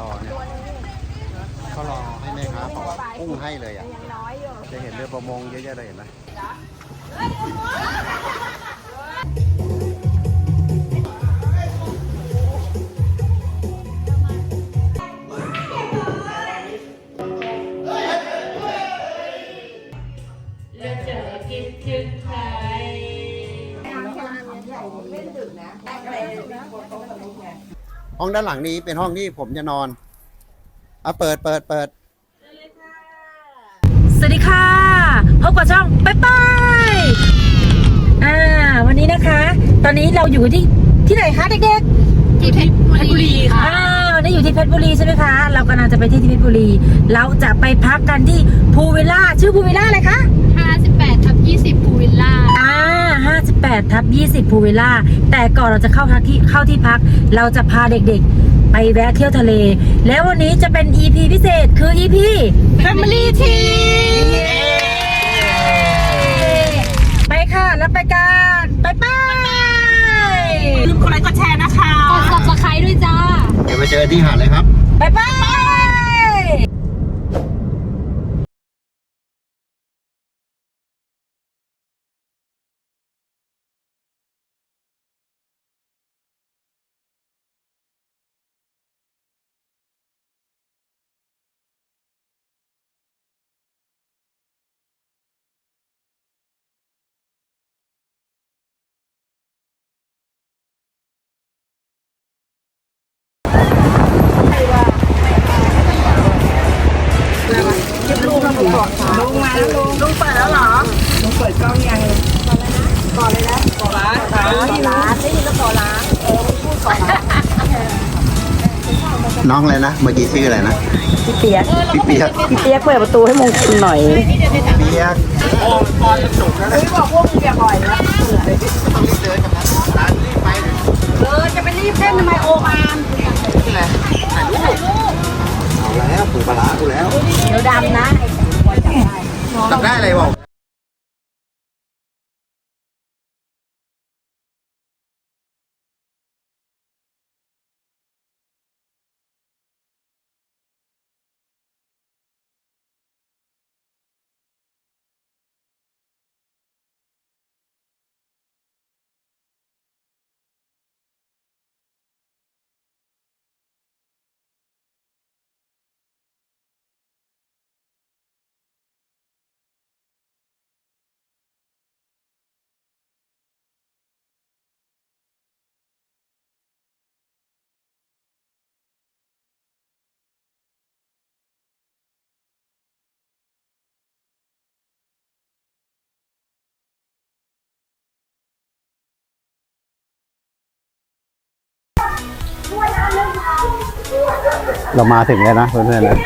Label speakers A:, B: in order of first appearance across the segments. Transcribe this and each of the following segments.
A: รอๆเนี่ยเขารอให้แม่ค้าเขากุ้งให้เลยอะ จะเห็นเรือประมงเยอะแยะเลยเห็นไหม ห้องด้านหลังนี้เป็นห้องที่ผมจะนอนเอาเปิดเปิดเปิด
B: สวัสดีค่ะ พบกับช่องไปไปอ่า วันนี้นะคะ ตอนนี้เราอยู่ที่ที่ไหนคะเด็ก
C: ที่เพชรบุรี
B: ๆ
C: ค่ะ
B: อ้าวนี่อยู่ที่เพชรบุรีใช่ไหมคะ เรากำลังจะไปที่ที่เพชรบุรี เราจะไปพักกันที่พูวิลล่าชื่อพูวิลล่าอะไรคะ
C: 58ทับ 20
B: พูวิลล่า แต่ก่อนเราจะเข้าพักที่เข้าที่พัก เราจะพาเด็กๆ ไปแวะเที่ยวทะเล แล้ววันนี้จะเป็น EP พิเศษคือ EP
C: Family Tea
B: ไปค่ะ แล้วไปกันไปไปลืมกดไลค์กดแชร์นะคะ
C: กด subscribe ด้วยจ้า
A: เดี๋ยวไปเจอที่หาดเลยครับ
B: ไปไป น้อ
A: งอะไรนะ เมื่อกี้ชื่ออะไรนะ
B: พี่เปียก
A: พี่เปียก
B: พี่เปียกเปิดประตูให้มงคลหน่อย
A: เปียก
B: เออจะไปรีบเล่นทำไมโอมาน
A: เอาแล้วปูปลาร้ากูแล้ว
B: เดี๋ยวดำนะ
A: จับได้อะไรบอก เรามาถึงแล้วนะเพื่อนๆนะ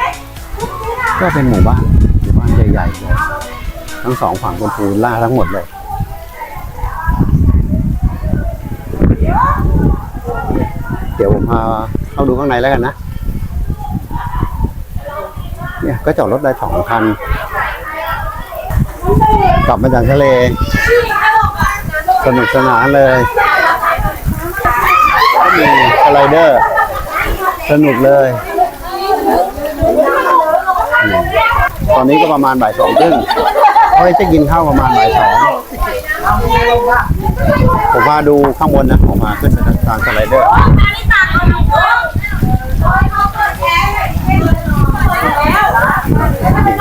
A: ก็เป็นหมู่บ้านหมู่บ้านใหญ่ๆเลยทั้งสองฝั่งเป็นพูลล่าทั้งหมดเลยเดี๋ยวผมพาเข้าดูข้างในแล้วกันนะเนี่ยก็จอดรถได้สองคัน กลับมาจากทะเล สนุกสนานเลยก็มีสไลเดอร์ สนุกเลยอืมต อนนี้ก็ประมาณบ่ายสองครึ่งเขาจะกินข้าวประมาณบ่ายสองผมพาดูข้างบนนะผมพาขึ้นไปทางสไลเดอร์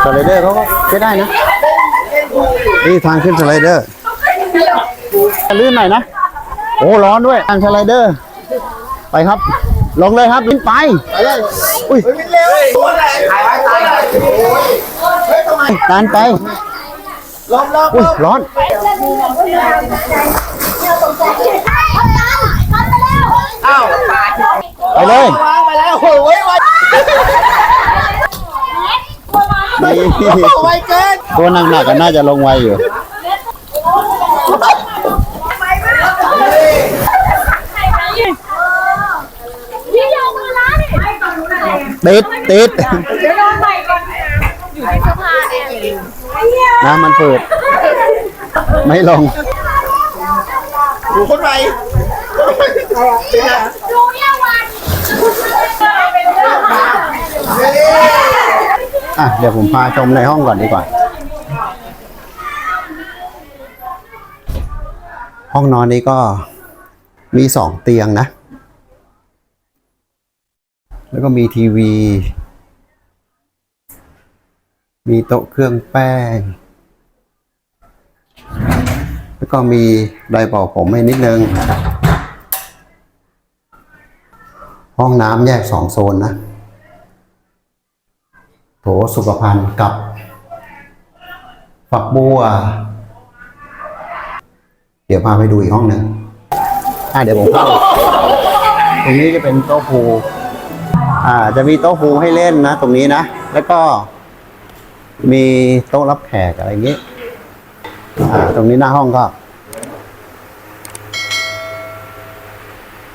A: สไลเดอร์เขาก็ใช้ได้นะ นี่ทางขึ้นสไลเดอร์ลื่นหน่อยนะ โอ้ร้อนด้วยทางสไลเดอร์ ไปครับ ลงเลยครับลิ้นไปอุ้ย ตานไปอุ้ยร้อนไปเลยนี่ตัวหนักๆก็น่าจะลงไวอยู่ติดติด น้ำมันฝืดไม่ลง
D: ดูคนใหม่
C: ดูเนี่ยวัน
A: อะเดี๋ยวผมพาชมในห้องก่อนดีกว่า ห้องนอนนี้ก็มีสองเตียงนะ แล้วก็มีทีวี มีโต๊ะเครื่องแป้งแล้ว ก็มีไดร์เป่าผมให้นิดนึง ห้องน้ำแยกสองโซนนะ โถสุขภัณฑ์กับ ฝักบัว เดี๋ยวพาไปดูอีกห้องหนึ่งอ่าเดี๋ยวผมเข้า ตรงนี้จะเป็นโต๊ะพูลอ่า จะมีโต๊ะพูลให้เล่นนะ ตรงนี้นะ แล้วก็ มีโต๊ะรับแขกอะไรอย่างนี้ อ่า ตรงนี้หน้าห้องก็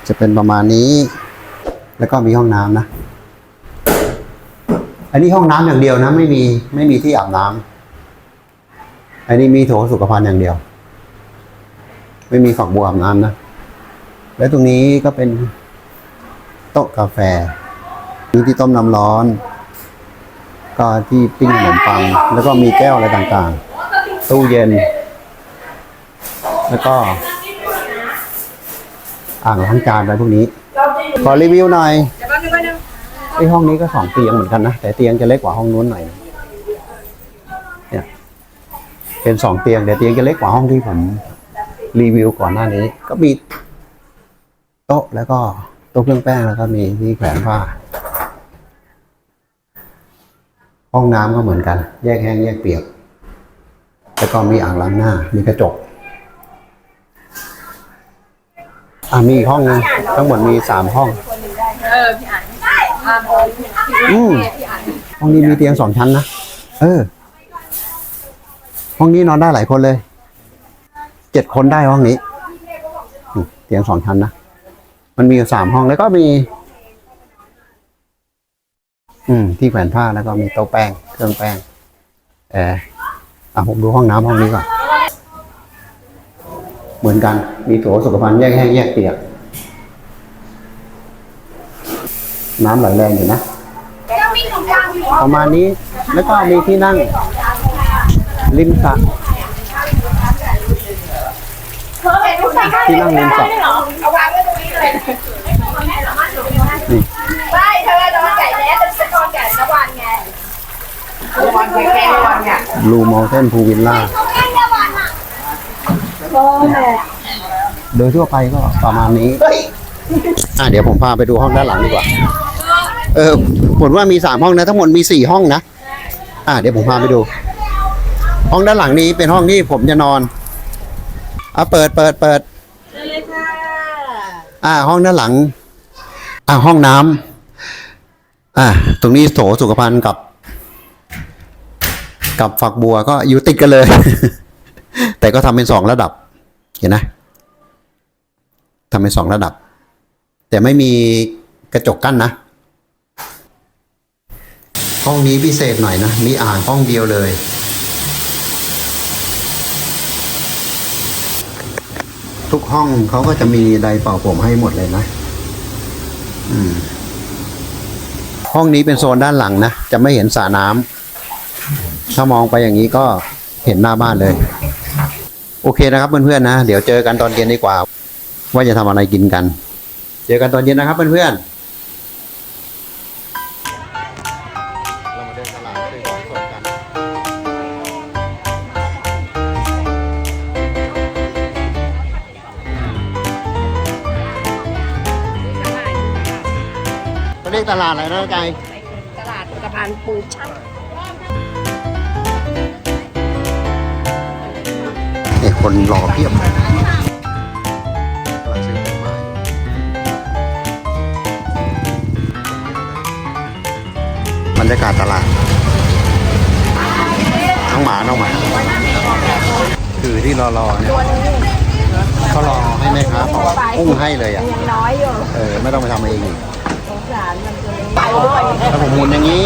A: จะเป็นประมาณนี้ แล้วก็มีห้องน้ำนะ อันนี้ห้องน้ำอย่างเดียวนะ ไม่มีไม่มีที่อาบน้ำอันนี้มีโถสุขภัณฑ์อย่างเดียว ไม่มีฝักบัวอาบน้ำนะ และตรงนี้ก็เป็นโต๊ะกาแฟมีที่ต้มน้ำร้อน ก็ที่ปิ้งขนมปัง แล้วก็มีแก้วอะไรต่างๆ ตู้เย็น แล้วก็ อ่างล้างจานอะไรพวกนี้ ขอรีวิวหน่อยไอห้องนี้ก็สองเตียงเหมือนกันนะ แต่เตียงจะเล็กกว่าห้องนู้นหน่อยเนี่ยเป็นสองเตียงแต่เตียงจะเล็กกว่าห้องที่ผมรีวิวก่อนหน้านี้ ก็มีโต๊ะแล้วก็โต๊ะเครื่องแป้งแล้วก็มีที่แขวนผ้า ห้องน้ำก็เหมือนกัน แยกแห้งแยกเปียก แล้วก็มีอ่างล้างหน้า มีกระจก อ่ามีอีกห้องหนึงทั้งหมดมีสามห้อง
C: เออพี่อ่านพาโม
A: อืมห้องนี้มีเตียงสองชั้นนะ เออ ห้องนี้นอนได้หลายคนเลย เจ็ดคนได้ห้องนี้อืมเตียงสองชั้นนะ มันมีอยู่สามห้องแล้วก็มี อืม ที่แขวนผ้าแล้วก็มีโต๊ะแป้ง เครื่องแป้งเอออะผมดูห้องน้ำห้องนี้ก่อน เหมือนกัน มีโถสุขภัณฑ์แยกแห้งแยกเปียก น้ำไหลแรงอยู่นะ ประมาณนี้แล้วก็มีที่นั่ง ริมสระที่นั่งริมสระ
C: เอาวางไว้ตรงนี้เลย
A: นี่
C: ใช่เธอนอนไก่แน่เป็นสะกอนไก่ตะวันไงตะวันแก่ตะวันเนี่ย
A: ลูมอลเทนพูวิลล่า โดยทั่วไปก็ประมาณนี้อะเดี๋ยวผมพาไปดูห้องด้านหลังดีกว่า เออผลว่ามีสามห้องนะทั้งหมดมีสี่ห้องนะ อะเดี๋ยวผมพาไปดู ห้องด้านหลังนี้เป็นห้องที่ผมจะนอนอะเปิดเปิดเปิด
C: เลยค่ะ
A: อ่า ห้องด้านหลัง อ่าห้องน้ำอ่า ตรงนี้โถสุขภัณฑ์กับ กับฝักบัวก็อยู่ติดกันเลย แต่ก็ทำเป็นสองระดับ เห็นนะทำเป็นสองระดับ แต่ไม่มีกระจกกั้นนะ ห้องนี้พิเศษหน่อยนะ มีอ่างห้องเดียวเลย ทุกห้องเขาก็จะมีไดร์เป่าผมให้หมดเลยนะ อืมห้องนี้เป็นโซนด้านหลังนะ จะไม่เห็นสระน้ำถ้ามองไปอย่างนี้ก็เห็นหน้าบ้านเลย โอเคนะครับเพื่อนๆนะ เดี๋ยวเจอกันตอนเย็นดีกว่า ว่าจะทำอะไรกินกัน เจอกันตอนเย็นนะครับเพื่อนๆเรามาเดินตลาดซื้อของสดกันเขาเรียกตลาดอะไรนะใจ
C: ตลาดสะพานปูช่าง
A: เนี่ยคนรอเพียบเลยกำลังซื้อของมาบรรยากาศตลาดน้องหมาน้องหมา คือที่รอรอเนี่ยเขารอให้แม่ค้าเขาอุ้งให้เลยอะ
C: ยังน้อยอยู่
A: เออไม่ต้องไปทำเองอีก
C: สงสารมันเลยไปด้วย
A: ถ้าผมหมุนอย่างนี้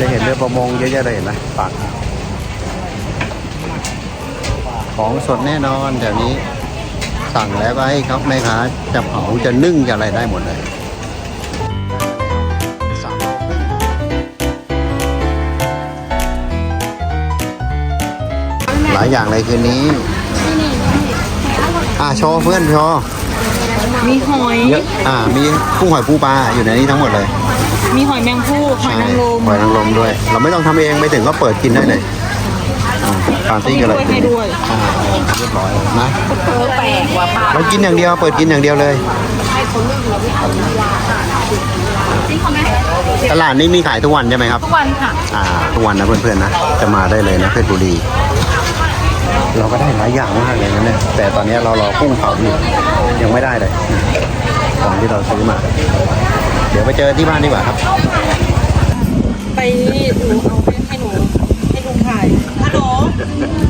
A: จะเห็นเรือประมงเยอะแยะเลยเห็นไหมปัก ของสดแน่นอนแถวนี้สั่งแล้วไอ้ครับแม่ค้าจะเผาจะนึ่งจะอะไรได้หมดเลยหลายอย่างเลยคืนนี้อ่าชว์เพื่อนชว์
C: มีหอย
A: อ่ามีกุ้งหอยปูปลาอยู่ในนี้ทั้งหมดเลย
C: มีหอยแมงผู้หอยนางรม
A: หอยนางรมด้วย เราไม่ต้องทำเองไปถึงก็เปิดกินได้เลย ปาร์ตี้กันเลย
C: ให้ด้วย
A: อ่าเรียบร้อยเลยนะ
C: เออแปลกกว่าปลา
A: เรากินอย่างเดียวเปิดกินอย่างเดียวเลยตลาดนี้มีขายทุกวันใช่ไหมครับ
C: ทุกวันค่ะ
A: อ่าทุกวันนะเพื่อนๆนะจะมาได้เลยนะเพชรบุรี เราก็ได้หลายอย่างมากเลยนะเนี่ยแต่ตอนนี้เรารอกุ้งเผาอยู่ยังไม่ได้เลยนะของที่เราซื้อมา เดี๋ยวไปเจอที่บ้านดีกว่าครับ
C: ไปหนูเอาไป
A: Yeah.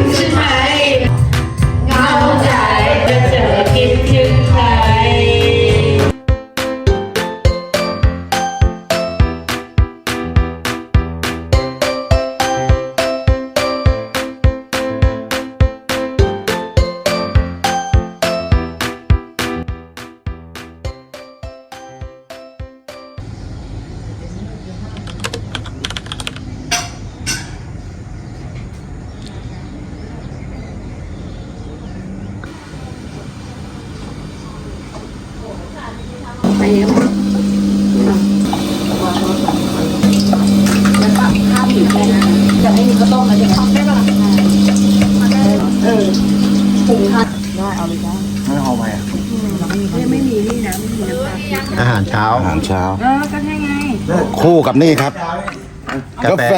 A: Yeah. อาหาร
C: เช้า
A: อาหารเช้า
E: เอ
C: อก็ใช่ไง
E: คู่กับนี่ครับ
A: กาแฟ
E: กาแฟ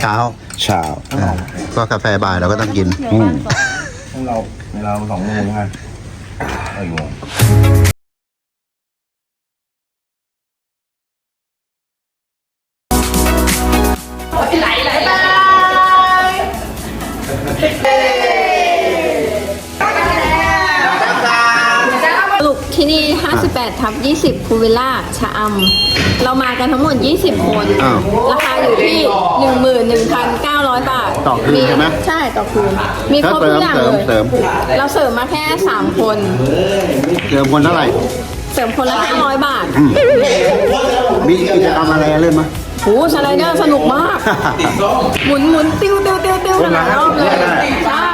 A: เช้า
E: เช้า
A: อ่าก็กาแฟบ่ายเราก็ต้องกิน
E: อืม
D: เราเวลาสองโมงไงไอ้โมง
F: 58ทับ20พูวิลล่าชะอำเรามากันทั้งหมด 20 คน
A: อ้าว
F: ราคาอยู่ที่ 11,900 บาท
A: ต่อคืนใช่ไหม
F: ใช่ต่อคืน มีครบทุกอย่างเลย
A: เสริมเสริม
F: เราเสริมมาแค่ 3 คน
A: เติมคนเท่าไหร่
F: เสริมคนละ 500 บาท
A: มีกิจกรรมอะไรเล่นไหม
F: โหสไลเดอร์สนุกมาก หมุนหมุนติ้วติ้วติ้วติ้วหลายรอบเลย ใช่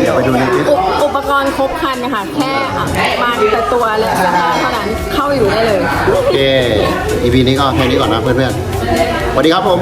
A: เดี๋ยวไปดูในคลิป
F: อุปอุ ปกรณ์ครบครันนะคะแค่มาแต่ตัวและเสื้อผ้าเท่านั้นเข้าอยู่ได้เลย
A: โอเค EP นี้ก็แค่นี้ก่อนนะเพื่อนๆสวัสดีครับผม